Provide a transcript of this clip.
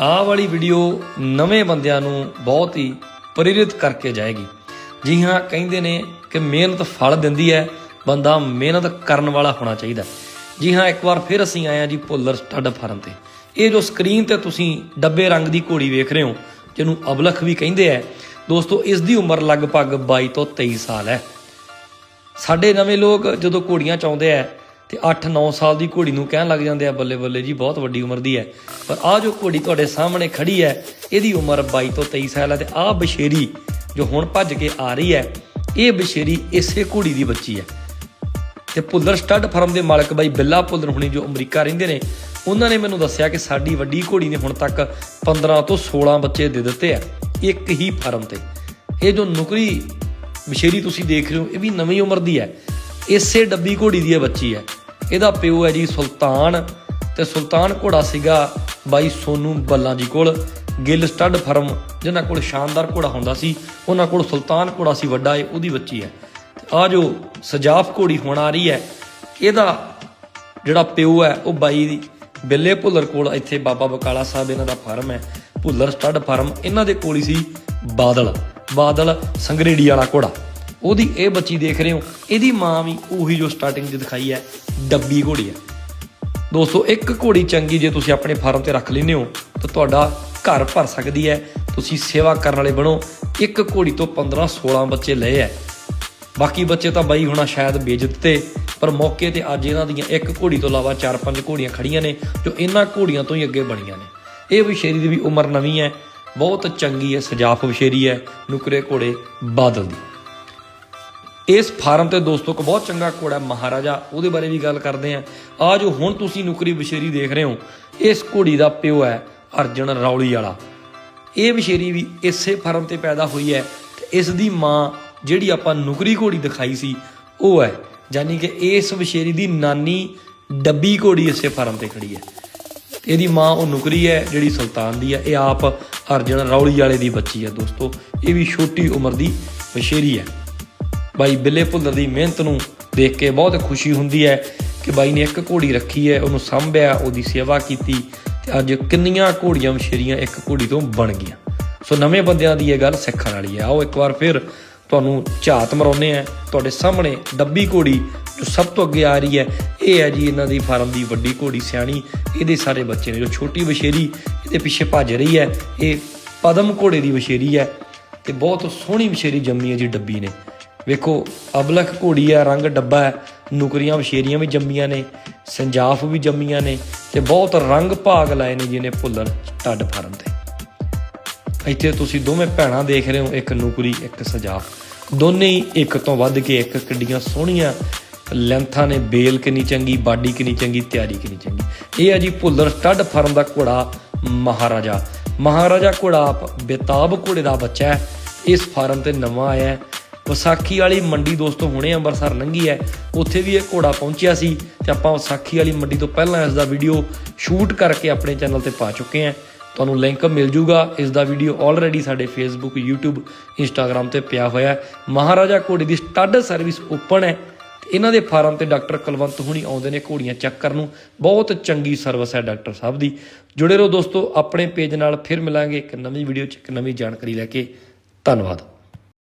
ਆਹ ਵਾਲੀ ਵੀਡੀਓ ਨਵੇਂ ਬੰਦਿਆਂ ਨੂੰ ਬਹੁਤ ਹੀ ਪ੍ਰੇਰਿਤ ਕਰਕੇ ਜਾਏਗੀ। ਜੀ ਹਾਂ, ਕਹਿੰਦੇ ਨੇ ਕਿ ਮਿਹਨਤ ਫਲ ਦਿੰਦੀ ਹੈ, ਬੰਦਾ ਮਿਹਨਤ ਕਰਨ ਵਾਲਾ ਹੋਣਾ ਚਾਹੀਦਾ ਜੀ ਹਾਂ, ਇੱਕ ਵਾਰ ਫਿਰ ਅਸੀਂ ਆਏ ਹਾਂ ਜੀ ਭੁੱਲਰ ਸਟੱਡ ਫਾਰਮ ਤੇ। ਇਹ ਜੋ ਸਕਰੀਨ ਤੇ ਤੁਸੀਂ ਡੱਬੇ ਰੰਗ ਦੀ ਘੋੜੀ ਵੇਖ ਰਹੇ ਹੋ, ਜਿਹਨੂੰ ਅਬਲਖ ਵੀ ਕਹਿੰਦੇ ਆ, ਦੋਸਤੋ, ਇਸ ਦੀ ਉਮਰ ਲਗਭਗ 22 ਤੋਂ 23 ਸਾਲ ਹੈ। ਸਾਡੇ ਨਵੇਂ ਲੋਕ ਜਦੋਂ ਘੋੜੀਆਂ ਚਾਉਂਦੇ ਆ ਤੇ 8-9 ਸਾਲ ਦੀ ਘੋੜੀ ਨੂੰ ਕਹਿਣ ਲੱਗ ਜਾਂਦੇ ਆ, ਬੱਲੇ ਬੱਲੇ ਜੀ, ਬਹੁਤ ਵੱਡੀ ਉਮਰ ਦੀ ਹੈ। ਪਰ ਆ ਜੋ ਘੋੜੀ ਤੁਹਾਡੇ ਸਾਹਮਣੇ ਖੜੀ ਹੈ, ਇਹਦੀ ਉਮਰ 22 ਤੋਂ 23 ਸਾਲ ਹੈ ਤੇ ਆ ਬਸ਼ੇਰੀ ਜੋ ਹੁਣ ਭੱਜ ਕੇ ਆ ਰਹੀ ਹੈ, ਇਹ ਬਸ਼ੇਰੀ ਇਸੇ ਘੋੜੀ ਦੀ ਬੱਚੀ ਹੈ। ਤੇ ਭੁੱਲਰ ਸਟੱਡ ਫਰਮ ਦੇ ਮਾਲਕ ਬਾਈ ਬਿੱਲਾ ਭੁੱਲਰ ਹੁਣੀ ਜੋ ਅਮਰੀਕਾ ਰਹਿੰਦੇ ਨੇ, ਉਹਨਾਂ ਨੇ ਮੈਨੂੰ ਦੱਸਿਆ ਕਿ ਸਾਡੀ ਵੱਡੀ ਘੋੜੀ ਨੇ ਹੁਣ ਤੱਕ 15 ਤੋਂ 16 ਬੱਚੇ ਦੇ ਦਿੱਤੇ ਆ, ਇੱਕ ਹੀ ਫਰਮ ਤੇ। ਇਹ ਜੋ ਨੁਕਰੀ ਬਸ਼ੇਰੀ ਤੁਸੀਂ ਦੇਖ ਰਹੇ ਹੋ, ਇਹ ਵੀ ਨਵੀਂ ਉਮਰ ਦੀ ਹੈ, ਇਸੇ ਡੱਬੀ ਘੋੜੀ ਦੀ ਇਹ ਬੱਚੀ ਹੈ। ਇਹਦਾ ਪਿਓ ਹੈ ਜੀ ਸੁਲਤਾਨ ਤੇ ਸੁਲਤਾਨ ਘੋੜਾ ਸੀਗਾ ਬਾਈ ਸੋਨੂ ਬੱਲਾ ਜੀ ਕੋਲ, ਗਿੱਲ ਸਟੱਡ ਫਰਮ ਜਿਨ੍ਹਾਂ ਕੋਲ ਸ਼ਾਨਦਾਰ ਘੋੜਾ ਹੁੰਦਾ ਸੀ, ਉਹਨਾਂ ਕੋਲ ਸੁਲਤਾਨ ਘੋੜਾ ਸੀ, ਵੱਡਾ ਇਹ, ਉਹਦੀ ਬੱਚੀ ਹੈ। ਆ ਜੋ ਸਜਾਫ ਘੋੜੀ ਹੁਣ ਆ ਰਹੀ ਹੈ, ਇਹਦਾ ਜਿਹੜਾ ਪਿਓ ਹੈ, ਉਹ ਬਾਈ ਬਿੱਲੇ ਭੁੱਲਰ ਕੋਲ, ਇੱਥੇ ਬਾਬਾ ਬਕਾਲਾ ਸਾਹਿਬ ਇਹਨਾਂ ਦਾ ਫਾਰਮ ਹੈ, ਭੁੱਲਰ ਸਟੱਡ ਫਾਰਮ, ਇਹਨਾਂ ਦੇ ਕੋਲ ਹੀ ਸੀ ਬਾਦਲ ਬਾਦਲ ਸੰਗਰੇੜੀ ਵਾਲਾ ਘੋੜਾ। ਉਹਦੀ ਇਹ ਬੱਚੀ ਦੇਖ ਰਹੇ ਹੋ, ਇਹਦੀ ਮਾਂ ਵੀ ਉਹੀ ਜੋ ਸਟਾਰਟਿੰਗ 'ਚ ਦਿਖਾਈ ਹੈ, ਡੱਬੀ ਘੋੜੀ ਹੈ। ਦੋਸਤੋ, ਇੱਕ ਘੋੜੀ ਚੰਗੀ ਜੇ ਤੁਸੀਂ ਆਪਣੇ ਫਾਰਮ ਤੇ ਰੱਖ ਲੈਂਦੇ ਹੋ, ਤਾਂ ਤੁਹਾਡਾ ਘਰ ਭਰ ਸਕਦੀ ਹੈ, ਤੁਸੀਂ ਸੇਵਾ ਕਰਨ ਵਾਲੇ ਬਣੋ। ਇੱਕ ਘੋੜੀ ਤੋਂ 15 16 ਬੱਚੇ ਲਏ ਐ ਬਾਕੀ ਬੱਚੇ ਤਾਂ ਬਾਈ ਹੋਣਾ ਸ਼ਾਇਦ ਵੇਚ 'ਤੇ, ਪਰ ਮੌਕੇ ਤੇ ਅੱਜ ਇਹਨਾਂ ਦੀਆਂ ਇੱਕ ਘੋੜੀ ਤੋਂ ਇਲਾਵਾ 4-5 ਘੋੜੀਆਂ ਖੜੀਆਂ ਨੇ, ਜੋ ਇਹਨਾਂ ਘੋੜੀਆਂ ਤੋਂ ਹੀ ਅੱਗੇ ਬਣੀਆਂ ਨੇ। ਇਹ ਵਿਸ਼ੇਰੀ ਦੀ ਵੀ ਉਮਰ ਨਵੀਂ ਹੈ, ਬਹੁਤ ਚੰਗੀ ਹੈ ਸਜਾਫ ਵਿਸ਼ੇਰੀ ਹੈ, ਨੁਕਰੇ ਘੋੜੇ ਬਾਦਲ ਦੀ। ਇਸ ਫਾਰਮ ਤੇ ਦੋਸਤੋ, ਇੱਕ ਬਹੁਤ ਚੰਗਾ ਘੋੜਾ ਮਹਾਰਾਜਾ, ਉਹਦੇ ਬਾਰੇ ਵੀ ਗੱਲ ਕਰਦੇ ਆਂ ਆ ਜੋ ਹੁਣ ਤੁਸੀਂ ਨੁਕਰੀ ਵਿਸ਼ੇਰੀ ਦੇਖ ਰਹੇ ਹੋ, ਇਸ ਘੋੜੀ ਦਾ ਪਿਓ ਹੈ ਅਰਜਨ ਰੌਲੀ ਵਾਲਾ। ਇਹ ਵਿਸ਼ੇਰੀ ਵੀ ਇਸੇ ਫਾਰਮ ਤੇ ਪੈਦਾ ਹੋਈ ਹੈ ਤੇ ਇਸ ਦੀ ਮਾਂ ਜਿਹੜੀ ਆਪਾਂ ਨੁਕਰੀ ਘੋੜੀ ਦਿਖਾਈ ਸੀ, ਉਹ ਹੈ। ਯਾਨੀ ਕਿ ਇਸ ਵਿਸ਼ੇਰੀ ਦੀ ਨਾਨੀ ਡੱਬੀ ਘੋੜੀ ਇਸੇ ਫਾਰਮ ਤੇ ਖੜੀ ਹੈ। ਇਹਦੀ ਮਾਂ ਉਹ ਨੁਕਰੀ ਹੈ ਜਿਹੜੀ ਸੁਲਤਾਨ ਦੀ ਹੈ। ਇਹ ਆਪ ਅਰਜਨ ਰੌਲੀ ਵਾਲੇ ਦੀ ਬੱਚੀ ਹੈ ਦੋਸਤੋ। ਇਹ ਵੀ ਛੋਟੀ ਉਮਰ ਦੀ ਵਿਸ਼ੇਰੀ ਹੈ। ਬਾਈ ਬਿੱਲੇ ਭੁੱਲਰ ਦੀ ਮਿਹਨਤ ਨੂੰ ਦੇਖ ਕੇ ਬਹੁਤ ਖੁਸ਼ੀ ਹੁੰਦੀ ਹੈ ਕਿ ਬਾਈ ਨੇ ਇੱਕ ਘੋੜੀ ਰੱਖੀ ਹੈ, ਉਹਨੂੰ ਸੰਭਿਆ, ਉਹਦੀ ਸੇਵਾ ਕੀਤੀ ਤੇ ਅੱਜ ਕਿੰਨੀਆਂ ਘੋੜੀਆਂ ਮਸ਼ੇਰੀਆਂ ਇੱਕ ਘੋੜੀ ਤੋਂ ਬਣ ਗਈਆਂ। ਸੋ ਨਵੇਂ ਬੰਦਿਆਂ ਦੀ ਇਹ ਗੱਲ ਸਿੱਖਣ ਵਾਲੀ ਹੈ। ਆਓ ਇੱਕ ਵਾਰ ਫਿਰ ਤੁਹਾਨੂੰ ਝਾਤ ਮਰਾਉਨੇ ਆ ਤੁਹਾਡੇ ਸਾਹਮਣੇ ਡੱਬੀ ਘੋੜੀ ਜੋ ਸਭ ਤੋਂ ਅੱਗੇ ਆ ਰਹੀ ਹੈ। ਇਹ ਹੈ ਜੀ ਇਹਨਾਂ ਦੀ ਫਾਰਮ ਦੀ ਵੱਡੀ ਘੋੜੀ ਸਿਆਣੀ। ਇਹਦੇ ਸਾਰੇ ਬੱਚੇ ਨੇ ਜੋ ਛੋਟੀ ਵਸ਼ੇਰੀ ਇਹਦੇ ਪਿੱਛੇ ਭੱਜ ਰਹੀ ਹੈ। ਇਹ ਪਦਮ ਘੋੜੇ ਦੀ ਵਸ਼ੇਰੀ ਹੈ ਤੇ ਬਹੁਤ ਸੋਹਣੀ ਵਸ਼ੇਰੀ ਜੰਮੀ ਹੈ ਜੀ ਡੱਬੀ ਨੇ। ਵੇਖੋ, ਅਬਲਖ ਘੋੜੀ ਆ ਰੰਗ ਡੱਬਾ ਹੈ, ਨੁਕਰੀਆਂ ਵਸ਼ੇਰੀਆਂ ਵੀ ਜੰਮੀਆਂ ਨੇ, ਸੰਜਾਫ ਵੀ ਜੰਮੀਆਂ ਨੇ ਤੇ ਬਹੁਤ ਰੰਗ ਭਾਗ ਲਾਏ ਨੇ ਜਿਹਨੇ ਭੁੱਲਰ ਟੱਡ ਫਾਰਮ ਤੇ। ਇੱਥੇ ਤੁਸੀਂ ਦੋਵੇਂ ਭੈਣਾਂ ਦੇਖ ਰਹੇ ਹੋ, ਇੱਕ ਨੁਕਰੀ, ਇੱਕ ਸੰਜਾਫ। ਦੋਨੇ ਹੀ ਇੱਕ ਤੋਂ ਵੱਧ ਕੇ ਇੱਕ ਕਿੱਡੀਆਂ ਸੋਹਣੀਆਂ, ਲੈਂਥਾਂ ਨੇ, ਬੇਲ ਕਿੰਨੀ ਚੰਗੀ, ਬਾਡੀ ਕਿੰਨੀ ਚੰਗੀ, ਤਿਆਰੀ ਕਿੰਨੀ ਚੰਗੀ। ਇਹ ਆ ਜੀ ਭੁੱਲਰ ਸਟੱਡ ਫਾਰਮ ਦਾ ਘੋੜਾ ਮਹਾਰਾਜਾ। ਮਹਾਰਾਜਾ ਘੋੜਾ ਆਪ ਬੇਤਾਬ ਘੋੜੇ ਦਾ ਬੱਚਾ ਹੈ, ਇਸ ਫਾਰਮ ਤੇ ਨਵਾਂ ਆਇਆ ਹੈ। ਵਿਸਾਖੀ ਵਾਲੀ ਮੰਡੀ ਦੋਸਤੋ ਹੁਣੇ ਅੰਮ੍ਰਿਤਸਰ ਲੰਘੀ ਹੈ। ਉੱਥੇ ਵੀ ਇਹ ਘੋੜਾ ਪਹੁੰਚਿਆ ਸੀ ਤੇ ਆਪਾਂ ਵਿਸਾਖੀ ਵਾਲੀ ਮੰਡੀ ਤੋਂ ਪਹਿਲਾਂ ਇਸ ਦਾ ਵੀਡੀਓ ਸ਼ੂਟ ਕਰਕੇ ਆਪਣੇ ਚੈਨਲ ਤੇ ਪਾ ਚੁੱਕੇ ਹਾਂ। ਤੁਹਾਨੂੰ ਲਿੰਕ ਮਿਲ ਜੂਗਾ। ਇਸ ਦਾ ਵੀਡੀਓ ਆਲਰੇਡੀ ਸਾਡੇ ਫੇਸਬੁੱਕ YouTube, Instagram ਤੇ ਪਿਆ ਹੋਇਆ ਹੈ। ਮਹਾਰਾਜਾ ਘੋੜੇ ਦੀ ਸਟੱਡ ਸਰਵਿਸ ਓਪਨ ਹੈ। ਤੇ ਇਹਨਾਂ ਦੇ ਫਾਰਮ ਤੇ ਡਾਕਟਰ ਕੁਲਵੰਤ ਹੁਣੀ ਆਉਂਦੇ ਨੇ ਘੋੜੀਆਂ ਚੈੱਕ ਕਰਨ ਨੂੰ। ਬਹੁਤ ਚੰਗੀ ਸਰਵਿਸ ਹੈ ਡਾਕਟਰ ਸਾਹਿਬ ਦੀ। ਜੁੜੇ ਰਹੋ ਦੋਸਤੋ, ਆਪਣੇ ਪੇਜ ਨਾਲ ਫਿਰ ਮਿਲਾਂਗੇ ਇੱਕ ਨਵੀਂ ਵੀਡੀਓ 'ਚ, ਇੱਕ ਨਵੀਂ ਜਾਣਕਾਰੀ ਲੈ ਕੇ। ਧੰਨਵਾਦ।